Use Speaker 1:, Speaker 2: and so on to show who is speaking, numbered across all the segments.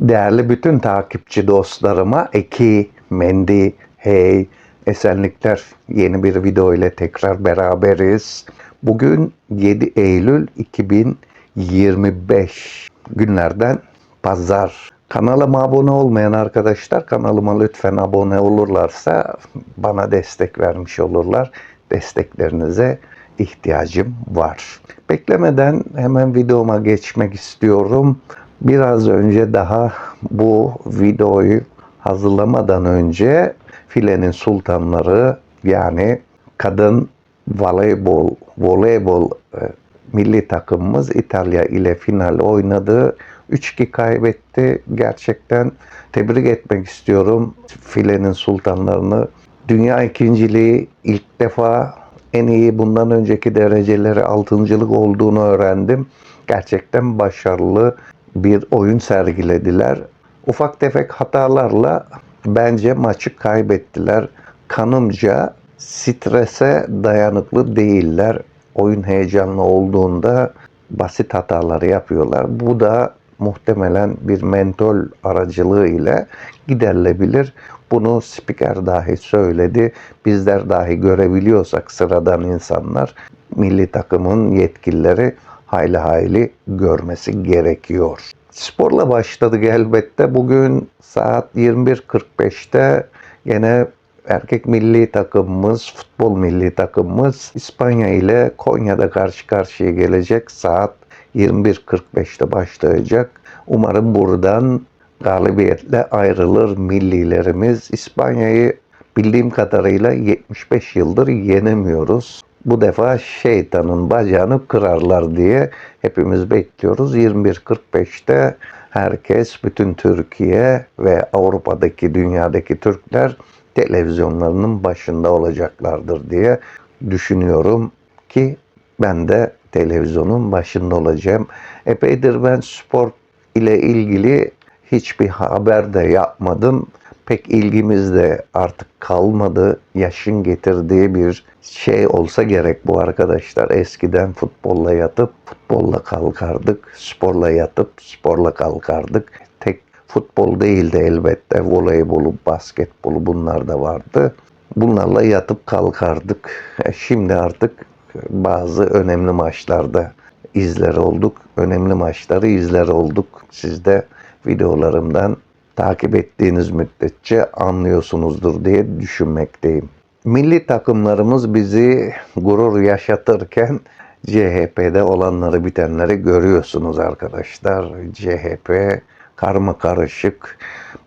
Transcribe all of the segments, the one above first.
Speaker 1: Değerli bütün takipçi dostlarıma Eki, Mendi, Hey, esenlikler yeni bir video ile tekrar beraberiz. Bugün 7 Eylül 2025 günlerden pazar. Kanalıma abone olmayan arkadaşlar kanalıma lütfen abone olurlarsa bana destek vermiş olurlar. Desteklerinize ihtiyacım var. Beklemeden hemen videoma geçmek istiyorum. Biraz önce daha bu videoyu hazırlamadan önce filenin sultanları yani kadın voleybol voleybol e, milli takımımız İtalya ile final oynadı. 3-2 kaybetti. Gerçekten tebrik etmek istiyorum filenin sultanlarını. Dünya ikinciliği ilk defa en iyi bundan önceki dereceleri altıncılık olduğunu öğrendim. Gerçekten başarılı bir oyun sergilediler. Ufak tefek hatalarla bence maçı kaybettiler. Kanımca strese dayanıklı değiller. Oyun heyecanlı olduğunda basit hatalar yapıyorlar. Bu da muhtemelen bir mentol aracılığı ile giderilebilir. Bunu spiker dahi söyledi. Bizler dahi görebiliyorsak sıradan insanlar milli takımın yetkilileri hayli hayli görmesi gerekiyor. Sporla başladık elbette. Bugün saat 21.45'te yine erkek milli takımımız, futbol milli takımımız İspanya ile Konya'da karşı karşıya gelecek. Saat 21.45'te başlayacak. Umarım buradan galibiyetle ayrılır millilerimiz. İspanya'yı bildiğim kadarıyla 75 yıldır yenemiyoruz. Bu defa şeytanın bacağını kırarlar diye hepimiz bekliyoruz. 21.45'te herkes, bütün Türkiye ve Avrupa'daki, dünyadaki Türkler televizyonlarının başında olacaklardır diye düşünüyorum ki ben de televizyonun başında olacağım. Epeydir ben spor ile ilgili hiçbir haber de yapmadım. Pek ilgimiz de artık kalmadı. Yaşın getirdiği bir şey olsa gerek bu arkadaşlar. Eskiden futbolla yatıp futbolla kalkardık. Sporla yatıp sporla kalkardık. Tek futbol değildi elbette. Voleybolu, basketbolu bunlar da vardı. Bunlarla yatıp kalkardık. E, Şimdi artık bazı önemli maçlarda izler olduk. Önemli maçları izler olduk. Siz de videolarımdan takip ettiğiniz müddetçe anlıyorsunuzdur diye düşünmekteyim. Milli takımlarımız bizi gurur yaşatırken CHP'de olanları bitenleri görüyorsunuz arkadaşlar. CHP karma karışık.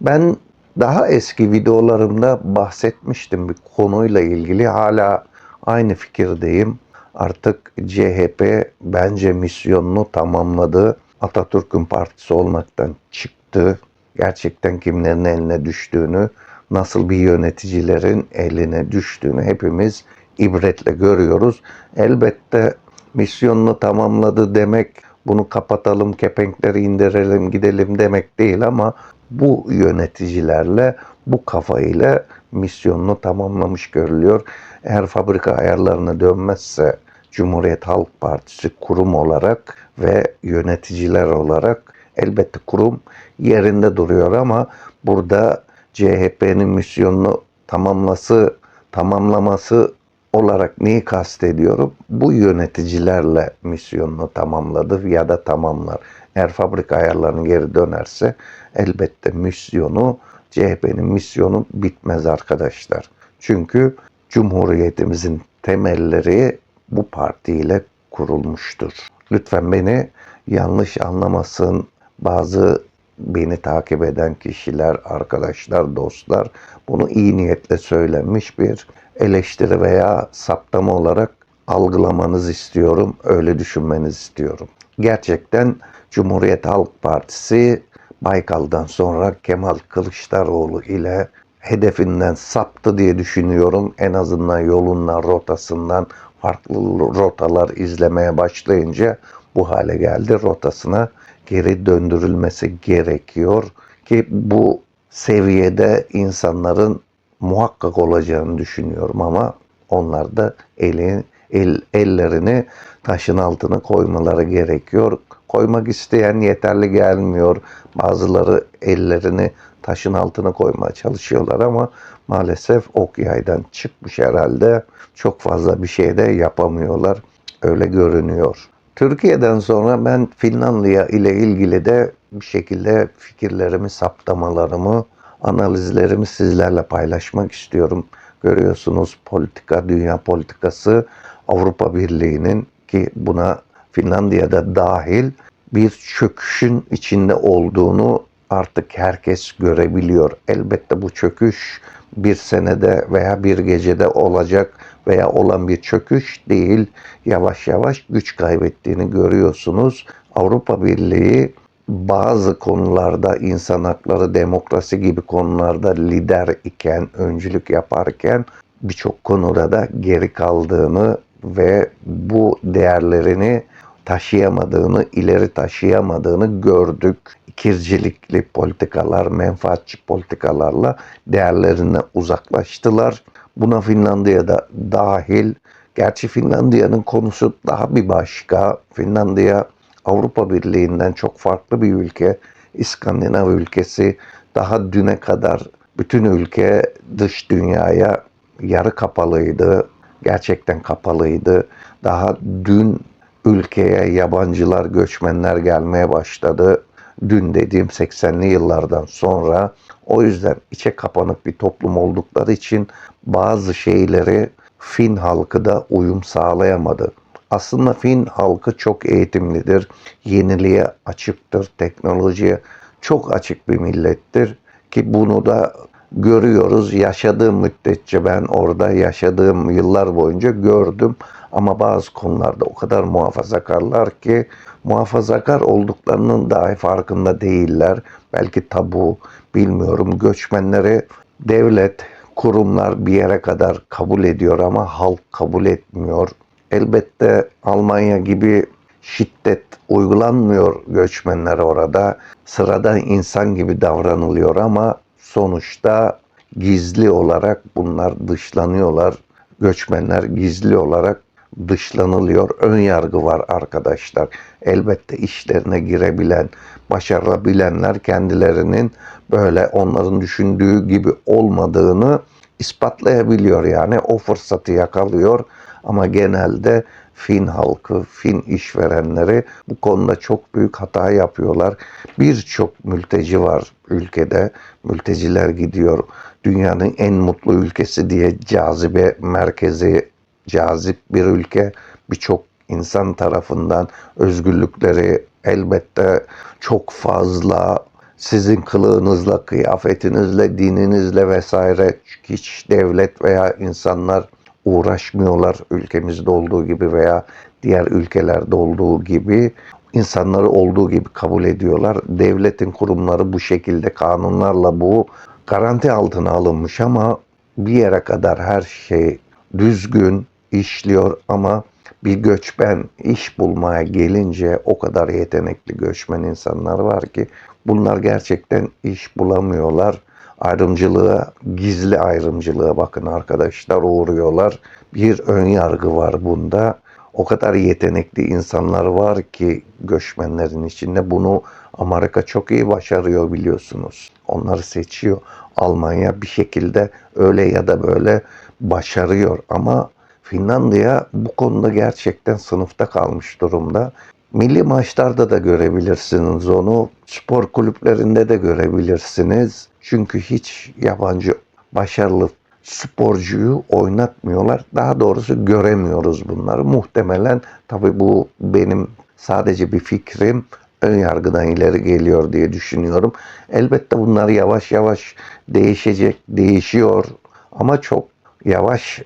Speaker 1: Ben daha eski videolarımda bahsetmiştim bir konuyla ilgili. Hala aynı fikirdeyim. Artık CHP bence misyonunu tamamladı. Atatürk'ün partisi olmaktan çıktı. Gerçekten kimlerin eline düştüğünü, nasıl bir yöneticilerin eline düştüğünü hepimiz ibretle görüyoruz. Elbette misyonunu tamamladı demek bunu kapatalım, kepenkleri indirelim, gidelim demek değil ama bu yöneticilerle, bu kafayla misyonunu tamamlamış görülüyor. Eğer fabrika ayarlarına dönmezse Cumhuriyet Halk Partisi kurum olarak ve yöneticiler olarak elbette kurum yerinde duruyor ama burada CHP'nin misyonunu tamamlası, tamamlaması olarak neyi kastediyorum? Bu yöneticilerle misyonunu tamamladı ya da tamamlar. Eğer fabrika ayarlarına geri dönerse elbette misyonu CHP'nin misyonu bitmez arkadaşlar. Çünkü Cumhuriyetimizin temelleri bu partiyle kurulmuştur. Lütfen beni yanlış anlamasın. Bazı beni takip eden kişiler, arkadaşlar, dostlar bunu iyi niyetle söylenmiş bir eleştiri veya saptama olarak algılamanızı istiyorum. Öyle düşünmenizi istiyorum. Gerçekten Cumhuriyet Halk Partisi Baykal'dan sonra Kemal Kılıçdaroğlu ile hedefinden saptı diye düşünüyorum. En azından yolundan, rotasından farklı rotalar izlemeye başlayınca bu hale geldi. Rotasına geri döndürülmesi gerekiyor ki bu seviyede insanların muhakkak olacağını düşünüyorum ama onlar da eli, el, ellerini taşın altına koymaları gerekiyor. Koymak isteyen yeterli gelmiyor. Bazıları ellerini taşın altına koymaya çalışıyorlar ama maalesef ok yaydan çıkmış herhalde. Çok fazla bir şey de yapamıyorlar. Öyle görünüyor. Türkiye'den sonra ben Finlandiya ile ilgili de bir şekilde fikirlerimi, saptamalarımı, analizlerimi sizlerle paylaşmak istiyorum. Görüyorsunuz politika, dünya politikası Avrupa Birliği'nin ki buna Finlandiya'da dahil bir çöküşün içinde olduğunu artık herkes görebiliyor. Elbette bu çöküş bir senede veya bir gecede olacak veya olan bir çöküş değil. Yavaş yavaş güç kaybettiğini görüyorsunuz. Avrupa Birliği bazı konularda insan hakları, demokrasi gibi konularda lider iken, öncülük yaparken birçok konuda da geri kaldığını ve bu değerlerini taşıyamadığını, ileri taşıyamadığını gördük. İkircilikli politikalar, menfaatçi politikalarla değerlerine uzaklaştılar. Buna Finlandiya'da dahil. Gerçi Finlandiya'nın konusu daha bir başka. Finlandiya Avrupa Birliği'nden çok farklı bir ülke. İskandinav ülkesi daha düne kadar bütün ülke dış dünyaya yarı kapalıydı. Gerçekten kapalıydı. Daha dün ülkeye yabancılar, göçmenler gelmeye başladı. Dün dediğim 80'li yıllardan sonra o yüzden içe kapanık bir toplum oldukları için bazı şeyleri Fin halkı da uyum sağlayamadı. Aslında Fin halkı çok eğitimlidir, yeniliğe açıktır, teknolojiye çok açık bir millettir ki bunu da görüyoruz. Yaşadığım müddetçe ben orada yaşadığım yıllar boyunca gördüm. Ama bazı konularda o kadar muhafazakarlar ki muhafazakar olduklarının dahi farkında değiller. Belki tabu bilmiyorum. Göçmenleri devlet, kurumlar bir yere kadar kabul ediyor ama halk kabul etmiyor. Elbette Almanya gibi şiddet uygulanmıyor göçmenler orada. Sıradan insan gibi davranılıyor ama sonuçta gizli olarak bunlar dışlanıyorlar. Göçmenler gizli olarak dışlanılıyor. Ön yargı var arkadaşlar. Elbette işlerine girebilen, başarabilenler kendilerinin böyle onların düşündüğü gibi olmadığını ispatlayabiliyor yani o fırsatı yakalıyor ama genelde Fin halkı, Fin işverenleri bu konuda çok büyük hata yapıyorlar. Birçok mülteci var ülkede. Mülteciler gidiyor. Dünyanın en mutlu ülkesi diye cazibe merkezi cazip bir ülke. Birçok insan tarafından özgürlükleri elbette çok fazla sizin kılığınızla, kıyafetinizle, dininizle vesaire hiç devlet veya insanlar uğraşmıyorlar ülkemizde olduğu gibi veya diğer ülkelerde olduğu gibi insanları olduğu gibi kabul ediyorlar. Devletin kurumları bu şekilde kanunlarla bu garanti altına alınmış ama bir yere kadar her şey düzgün işliyor ama bir göçmen iş bulmaya gelince o kadar yetenekli göçmen insanlar var ki bunlar gerçekten iş bulamıyorlar ayrımcılığa, gizli ayrımcılığa bakın arkadaşlar uğruyorlar. Bir ön yargı var bunda. O kadar yetenekli insanlar var ki göçmenlerin içinde bunu Amerika çok iyi başarıyor biliyorsunuz. Onları seçiyor. Almanya bir şekilde öyle ya da böyle başarıyor ama Finlandiya bu konuda gerçekten sınıfta kalmış durumda. Milli maçlarda da görebilirsiniz onu. Spor kulüplerinde de görebilirsiniz. Çünkü hiç yabancı başarılı sporcuyu oynatmıyorlar. Daha doğrusu göremiyoruz bunları. Muhtemelen tabii bu benim sadece bir fikrim ön yargıdan ileri geliyor diye düşünüyorum. Elbette bunlar yavaş yavaş değişecek, değişiyor ama çok yavaş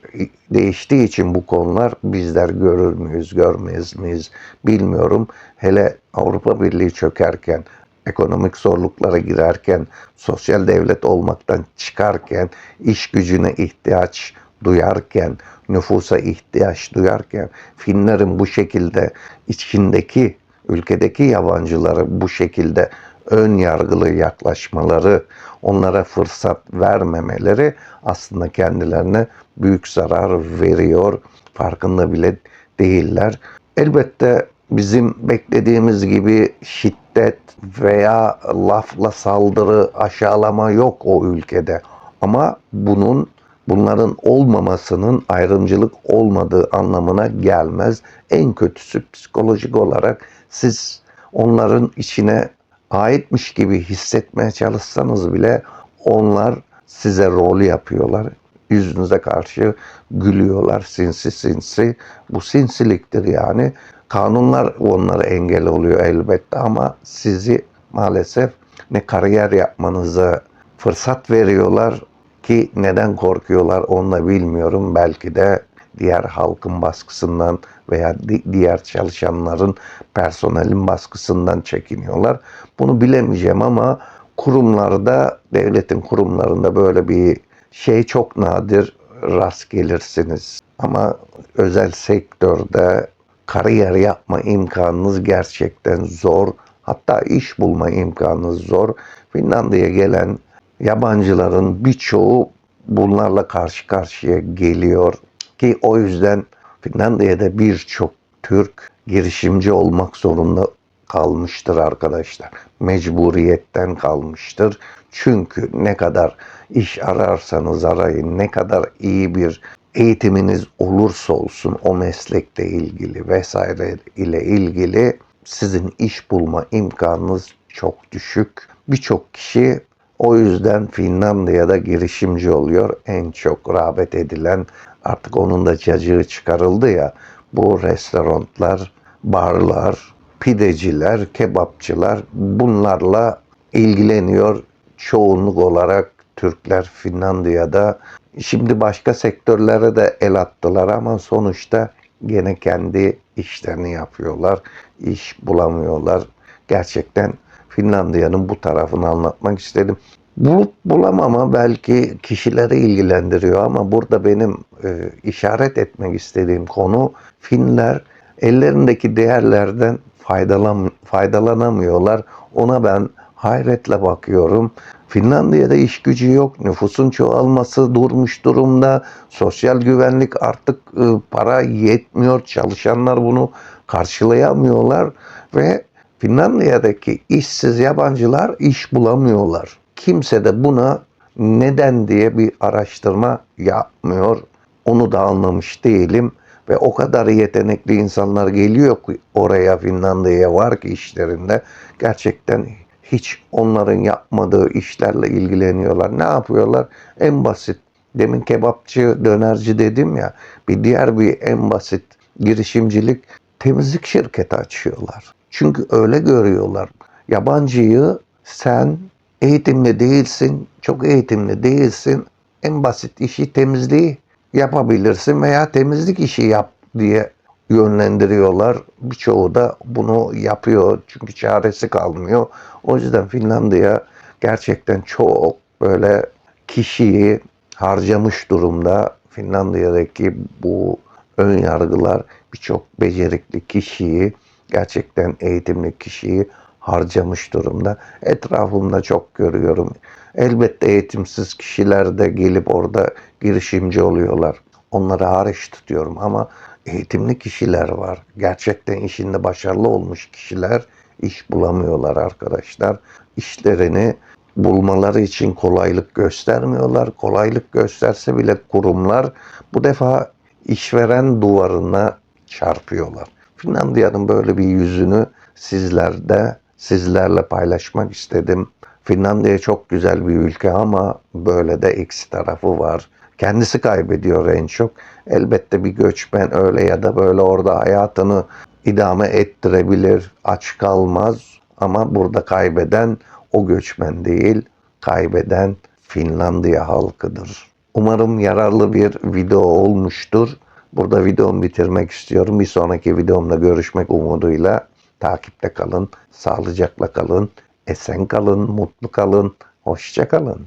Speaker 1: değiştiği için bu konular bizler görür müyüz, görmez miyiz bilmiyorum. Hele Avrupa Birliği çökerken, ekonomik zorluklara girerken, sosyal devlet olmaktan çıkarken, iş gücüne ihtiyaç duyarken, nüfusa ihtiyaç duyarken, Finlerin bu şekilde içindeki, ülkedeki yabancıları bu şekilde ön yargılı yaklaşmaları, onlara fırsat vermemeleri aslında kendilerine büyük zarar veriyor. Farkında bile değiller. Elbette bizim beklediğimiz gibi şiddet veya lafla saldırı, aşağılama yok o ülkede. Ama bunun bunların olmamasının ayrımcılık olmadığı anlamına gelmez. En kötüsü psikolojik olarak siz onların içine aitmiş gibi hissetmeye çalışsanız bile onlar size rol yapıyorlar. Yüzünüze karşı gülüyorlar sinsi sinsi. Bu sinsiliktir yani. Kanunlar onları engel oluyor elbette ama sizi maalesef ne kariyer yapmanıza fırsat veriyorlar ki neden korkuyorlar onu da bilmiyorum. Belki de diğer halkın baskısından veya di- diğer çalışanların personelin baskısından çekiniyorlar. Bunu bilemeyeceğim ama kurumlarda, devletin kurumlarında böyle bir şey çok nadir rast gelirsiniz. Ama özel sektörde kariyer yapma imkanınız gerçekten zor. Hatta iş bulma imkanınız zor. Finlandiya'ya gelen yabancıların birçoğu bunlarla karşı karşıya geliyor ki o yüzden Finlandiya'da birçok Türk girişimci olmak zorunda kalmıştır arkadaşlar. Mecburiyetten kalmıştır. Çünkü ne kadar iş ararsanız arayın, ne kadar iyi bir eğitiminiz olursa olsun o meslekle ilgili vesaire ile ilgili sizin iş bulma imkanınız çok düşük. Birçok kişi o yüzden Finlandiya'da girişimci oluyor. En çok rağbet edilen artık onun da cacığı çıkarıldı ya bu restoranlar, barlar, pideciler, kebapçılar bunlarla ilgileniyor. Çoğunluk olarak Türkler Finlandiya'da. Şimdi başka sektörlere de el attılar ama sonuçta gene kendi işlerini yapıyorlar. İş bulamıyorlar. Gerçekten Finlandiya'nın bu tarafını anlatmak istedim. Bulup bulamama belki kişileri ilgilendiriyor ama burada benim e, işaret etmek istediğim konu Finler ellerindeki değerlerden faydalan, faydalanamıyorlar. Ona ben hayretle bakıyorum. Finlandiya'da iş gücü yok, nüfusun çoğalması durmuş durumda, sosyal güvenlik artık e, para yetmiyor, çalışanlar bunu karşılayamıyorlar ve Finlandiya'daki işsiz yabancılar iş bulamıyorlar. Kimse de buna neden diye bir araştırma yapmıyor. Onu da anlamış değilim ve o kadar yetenekli insanlar geliyor ki oraya Finlandiya'ya var ki işlerinde gerçekten hiç onların yapmadığı işlerle ilgileniyorlar. Ne yapıyorlar? En basit. Demin kebapçı, dönerci dedim ya. Bir diğer bir en basit girişimcilik temizlik şirketi açıyorlar. Çünkü öyle görüyorlar. Yabancıyı sen eğitimli değilsin, çok eğitimli değilsin. En basit işi temizliği yapabilirsin veya temizlik işi yap diye yönlendiriyorlar. Birçoğu da bunu yapıyor çünkü çaresi kalmıyor. O yüzden Finlandiya gerçekten çok böyle kişiyi harcamış durumda. Finlandiya'daki bu ön yargılar birçok becerikli kişiyi gerçekten eğitimli kişiyi harcamış durumda. Etrafımda çok görüyorum. Elbette eğitimsiz kişiler de gelip orada girişimci oluyorlar. Onları hariç tutuyorum ama eğitimli kişiler var. Gerçekten işinde başarılı olmuş kişiler iş bulamıyorlar arkadaşlar. İşlerini bulmaları için kolaylık göstermiyorlar. Kolaylık gösterse bile kurumlar bu defa işveren duvarına çarpıyorlar. Finlandiya'nın böyle bir yüzünü sizlerde sizlerle paylaşmak istedim. Finlandiya çok güzel bir ülke ama böyle de eksi tarafı var. Kendisi kaybediyor en çok. Elbette bir göçmen öyle ya da böyle orada hayatını idame ettirebilir, aç kalmaz ama burada kaybeden o göçmen değil, kaybeden Finlandiya halkıdır. Umarım yararlı bir video olmuştur. Burada videomu bitirmek istiyorum. Bir sonraki videomda görüşmek umuduyla takipte kalın, sağlıcakla kalın, esen kalın, mutlu kalın, hoşça kalın.